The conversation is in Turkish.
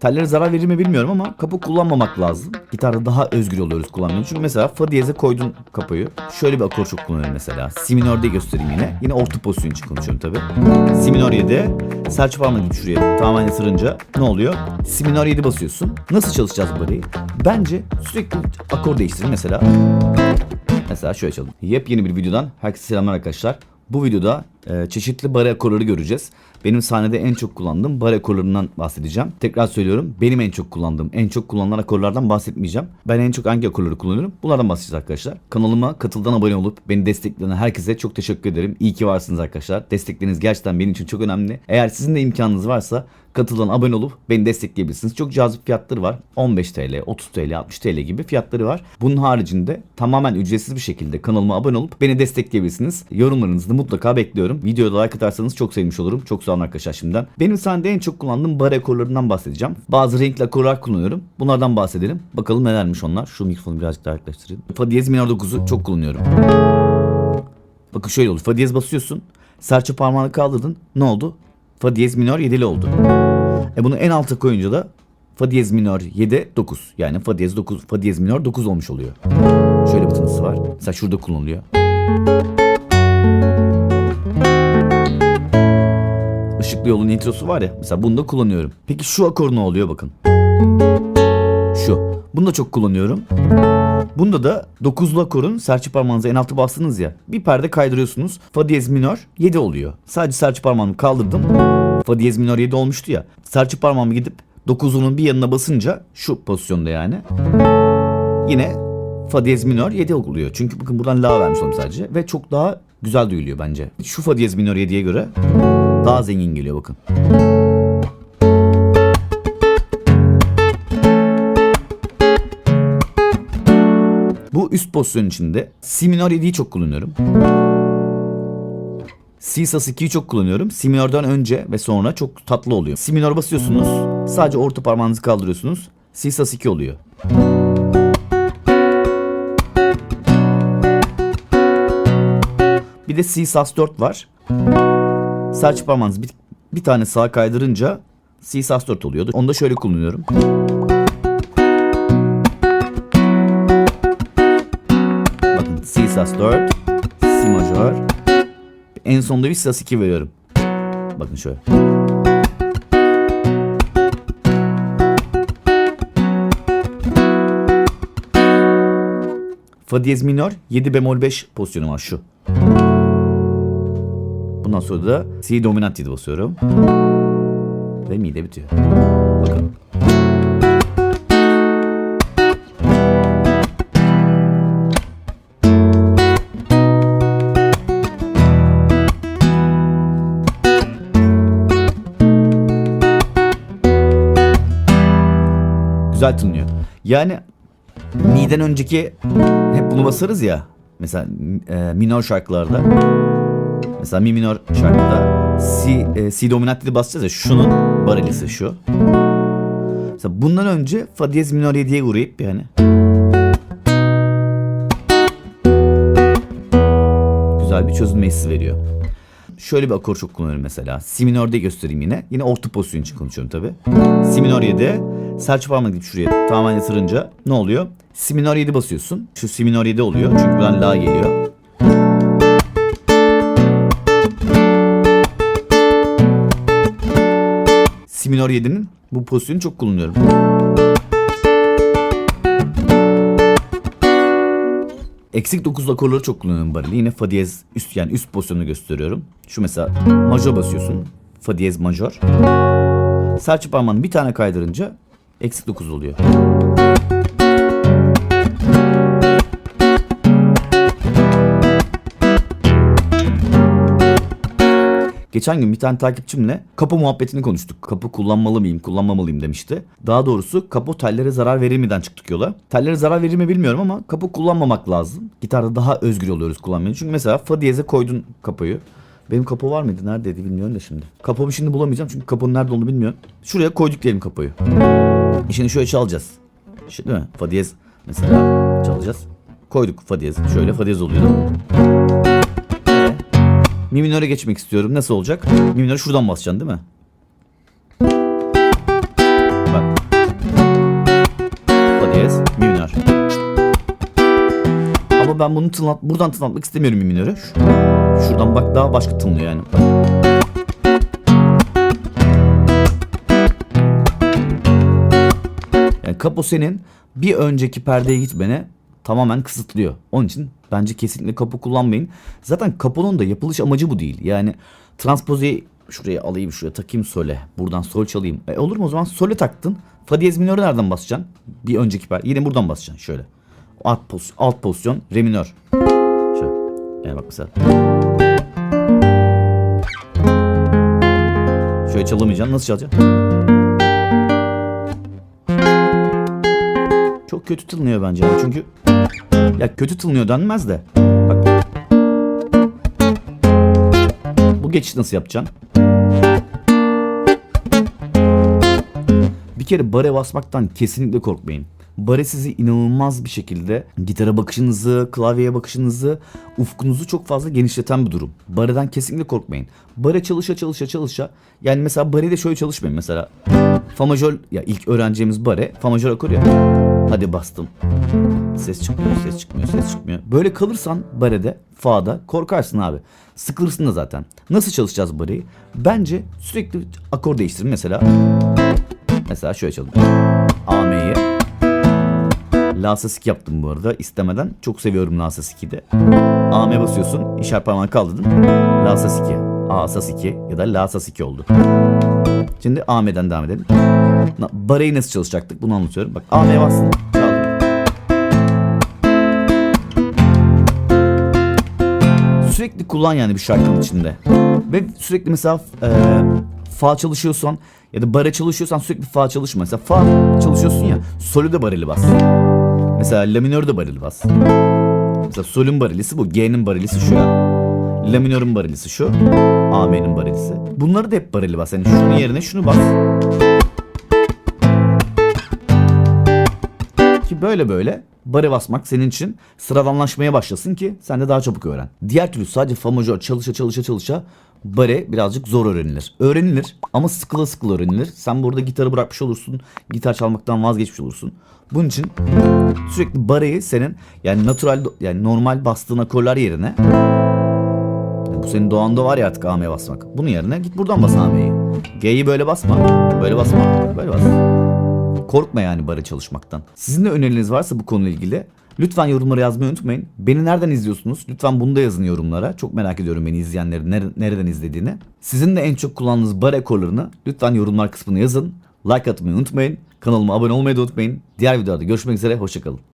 Tellere zarar verir mi bilmiyorum ama kapı kullanmamak lazım. Gitarda daha özgür oluyoruz kullanmayı. Çünkü mesela fa diyeze koydun kapıyı. Şöyle bir akor çok kullanıyorum mesela. Si minörde göstereyim yine. Yine orta pozisyon için konuşuyorum tabii. Si minör 7. Serçe parmağı gibi şuraya tamamen ısırınca ne oluyor? Si minör 7 basıyorsun. Nasıl çalışacağız bu bariyi? Bence sürekli akor değiştirin mesela. Mesela şöyle çalalım. Yepyeni bir videodan herkese selamlar arkadaşlar. Bu videoda e, çeşitli bari akorları göreceğiz. Benim sahnede en çok kullandığım bari akorlarından bahsedeceğim. Tekrar söylüyorum benim en çok kullandığım, en çok kullanılan akorlardan bahsetmeyeceğim. Ben en çok hangi akorları kullanıyorum? Bunlardan bahsedeceğiz arkadaşlar. Kanalıma katıldan abone olup beni destekleyen herkese çok teşekkür ederim. İyi ki varsınız arkadaşlar. Destekleriniz gerçekten benim için çok önemli. Eğer sizin de imkanınız varsa katıldan abone olup beni destekleyebilirsiniz. Çok cazip fiyatları var. 15 TL, 30 TL, 60 TL gibi fiyatları var. Bunun haricinde tamamen ücretsiz bir şekilde kanalıma abone olup beni destekleyebilirsiniz. Yorumlarınızı mutlaka bekliyorum. Videoda like atarsanız çok sevmiş olurum. Çok sağ olun arkadaşlar şimdiden. Benim sahnede en çok kullandığım bar akorlarından bahsedeceğim. Bazı renkli akorlar kullanıyorum. Bunlardan bahsedelim. Bakalım nelermiş onlar. Şu mikrofonu birazcık daha yaklaştırayım. Fa diyez minor 9'u çok kullanıyorum. Bakın şöyle oldu. Fa diyez basıyorsun. Serçe parmağını kaldırdın. Ne oldu? Fa diyez minor 7'li oldu. E bunu en alta koyunca da Fa diyez minor 7 9. Yani Fa diyez 9 Fa diyez minor 9 olmuş oluyor. Şöyle bir tınısı var. Mesela şurada kullanılıyor. Işıklı yolun introsu var ya. Mesela bunu da kullanıyorum. Peki şu akor ne oluyor bakın. Şu. Bunu da çok kullanıyorum. Bunda da 9'lu akorun serçe parmağınıza en altı bastınız ya. Bir perde kaydırıyorsunuz. Fa diyez minör 7 oluyor. Sadece serçe parmağımı kaldırdım. Fa diyez minör 7 olmuştu ya. Serçe parmağımı gidip 9'unun bir yanına basınca şu pozisyonda yani. Yine fa diyez minör 7 oluyor. Çünkü bakın buradan la vermiş oldum sadece. Ve çok daha güzel duyuluyor bence. Şu fa diyez minör 7'ye göre daha zengin geliyor bakın. Bu üst pozisyon içinde si minör 7'yi çok kullanıyorum. Si sus 2'yi çok kullanıyorum. Si minörden önce ve sonra çok tatlı oluyor. Si minör basıyorsunuz. Sadece orta parmağınızı kaldırıyorsunuz. Si sus 2 oluyor. Bir de si sus 4 var. Serçe parmağınızı bir, bir tane sağa kaydırınca si sus 4 oluyordu. Onu da şöyle kullanıyorum. Bakın si sus 4, si majör. En sonunda bir sus 2 veriyorum. Bakın şöyle. Fa diyez minör 7 bemol 5 pozisyonu var şu. Bundan sonra da si dominant 7 basıyorum. Ve mi de bitiyor. Bakın. Güzel tınlıyor. Yani mi'den önceki hep bunu basarız ya. Mesela e, minor şarkılarda. Mesela mi minor şarkıda si, e, si dominant dedi basacağız ya şunun barelisi şu. Mesela bundan önce fa diyez minor 7'ye uğrayıp yani. Güzel bir çözülme hissi veriyor. Şöyle bir akor çok kullanıyorum mesela. Si minörde göstereyim yine. Yine orta pozisyon için konuşuyorum tabi. Si minör 7. Serçe parmağı gidip şuraya tamamen yatırınca ne oluyor? Si minör 7 basıyorsun. Şu si minör 7 oluyor. Çünkü buradan la geliyor. Si minör 7'nin bu pozisyonu çok kullanıyorum. Eksik 9 akorları çok kullanıyorum barili. Yine fa diyez üst yani üst pozisyonu gösteriyorum. Şu mesela majör basıyorsun. Fa diyez majör. Serçe parmağını bir tane kaydırınca eksik 9 oluyor. Geçen gün bir tane takipçimle kapı muhabbetini konuştuk. Kapı kullanmalı mıyım, kullanmamalıyım demişti. Daha doğrusu kapı tellere zarar verir miden çıktık yola. Tellere zarar verir mi bilmiyorum ama kapı kullanmamak lazım. Gitarda daha özgür oluyoruz kullanmayı. Çünkü mesela fa diyeze koydun kapıyı. Benim kapı var mıydı? Neredeydi bilmiyorum da şimdi. Kapımı şimdi bulamayacağım çünkü kapının nerede olduğunu bilmiyorum. Şuraya koyduk diyelim kapıyı. Şimdi şöyle çalacağız. Şu, değil mi? Fa diyez mesela çalacağız. Koyduk fa diyez. Şöyle fa diyez oluyor. Mi minöre geçmek istiyorum. Nasıl olacak? Mi minöre şuradan basacaksın değil mi? Bak. Fa diyez, mi minör. Ama ben bunu tınlat, buradan tınlatmak istemiyorum mi minörü. Şuradan bak daha başka tınlıyor yani. Bak. Yani bir önceki perdeye gitmene tamamen kısıtlıyor. Onun için bence kesinlikle kapo kullanmayın. Zaten kaponun da yapılış amacı bu değil. Yani transpozeyi şuraya alayım şuraya takayım sole. Buradan sol çalayım. E olur mu o zaman sole taktın. Fa diyez minörü nereden basacaksın? Bir önceki perde. Yine buradan basacaksın şöyle. Alt, poz, alt pozisyon re minör. Şöyle. Yani bak mesela. Şöyle çalamayacaksın. Nasıl çalacaksın? Çok kötü tınlıyor bence. Çünkü ya kötü tınlıyor denmez de. Bak. Bu geçiş nasıl yapacaksın? Bir kere bare basmaktan kesinlikle korkmayın. Bare sizi inanılmaz bir şekilde gitara bakışınızı, klavyeye bakışınızı, ufkunuzu çok fazla genişleten bir durum. Bareden kesinlikle korkmayın. Bare çalışa çalışa çalışa yani mesela barede şöyle çalışmayın mesela. Fa majör ya ilk öğreneceğimiz bare fa majör akor ya. Hadi bastım. Ses çıkmıyor, ses çıkmıyor, ses çıkmıyor. Böyle kalırsan barede, fa'da korkarsın abi. Sıkılırsın da zaten. Nasıl çalışacağız bareyi? Bence sürekli akor değiştirin. Mesela mesela şöyle çalın. AM'yi La sus yaptım bu arada istemeden. Çok seviyorum La sus 2'de. AM basıyorsun, işaret parmağını kaldırdın. La 2, A 2 ya da La 2 oldu. Şimdi AM'den devam edelim. Bareyi nasıl çalışacaktık bunu anlatıyorum. Bak AM'ye bastın. Sürekli kullan yani bir şarkının içinde. Ve sürekli mesela e, fa çalışıyorsan ya da bare çalışıyorsan sürekli fa çalışma. Mesela fa çalışıyorsun ya solü de bareli bas. Mesela la minör de bareli bas. Mesela solün barelisi bu. G'nin barelisi şu ya. La minörün barelisi şu. AM'nin barelisi. Bunları da hep bareli bas. Yani şunun yerine şunu bas. Ki böyle böyle bare basmak senin için sıradanlaşmaya başlasın ki sen de daha çabuk öğren. Diğer türlü sadece fa majör çalışa çalışa çalışa bare birazcık zor öğrenilir. Öğrenilir ama sıkıla sıkıla öğrenilir. Sen burada gitarı bırakmış olursun. Gitar çalmaktan vazgeçmiş olursun. Bunun için sürekli bareyi senin yani natural yani normal bastığın akorlar yerine bu senin doğanda var ya artık AM'ye basmak. Bunun yerine git buradan bas AM'yi. G'yi böyle basma. Böyle basma. Böyle bas. Korkma yani bare çalışmaktan. Sizin de öneriniz varsa bu konuyla ilgili lütfen yorumlara yazmayı unutmayın. Beni nereden izliyorsunuz? Lütfen bunu da yazın yorumlara. Çok merak ediyorum beni izleyenlerin nere- nereden izlediğini. Sizin de en çok kullandığınız bare akorlarını lütfen yorumlar kısmına yazın. Like atmayı unutmayın. Kanalıma abone olmayı da unutmayın. Diğer videolarda görüşmek üzere. Hoşçakalın.